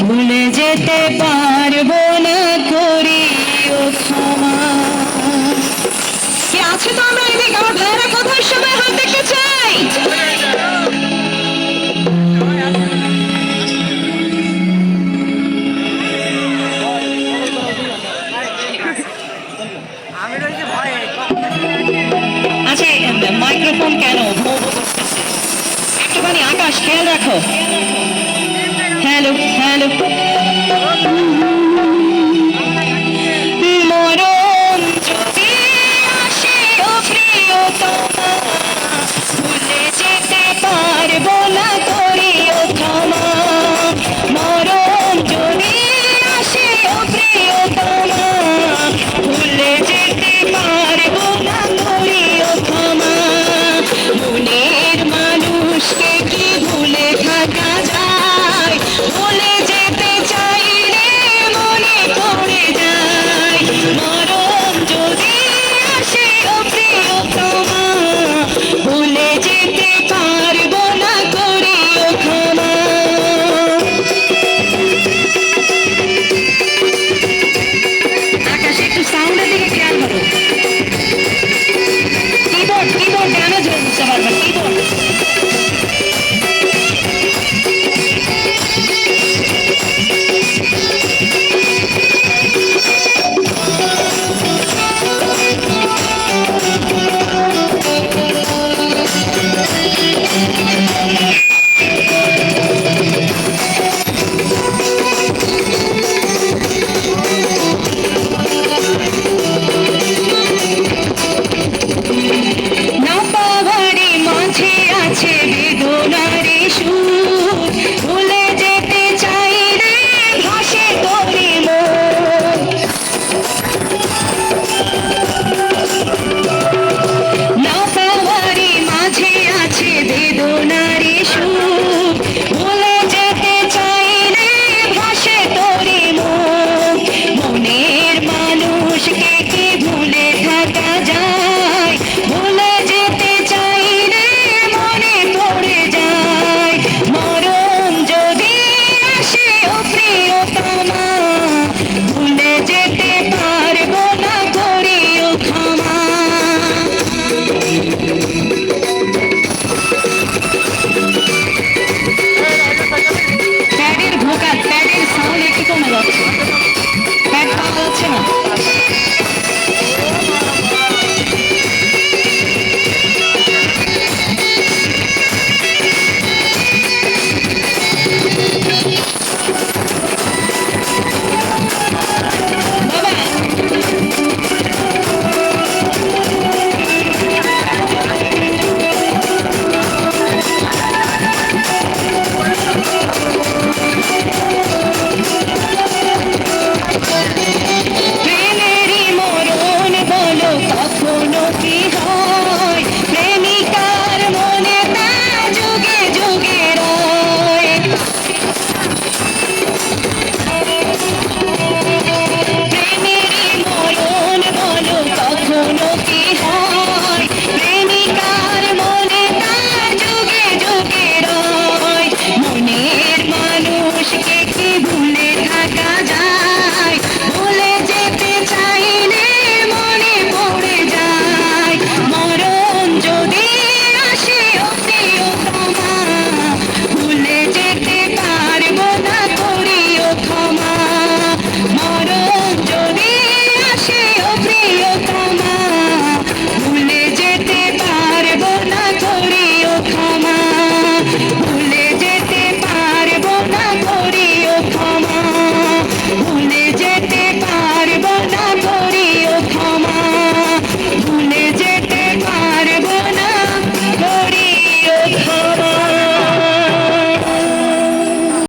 ভুলে যেতে পারব না করিও ক্ষমা কে আছে তো আমরা এদিকে? আমার ভাইয়েরা কথার সময় হাত দেখতে চাই। আচ্ছা মাইক্রোফোন কেন? একটুখানি আকাশ খেয়াল রাখো। hello, hello. কেন বুঝতে পারবেন কি বলবেন না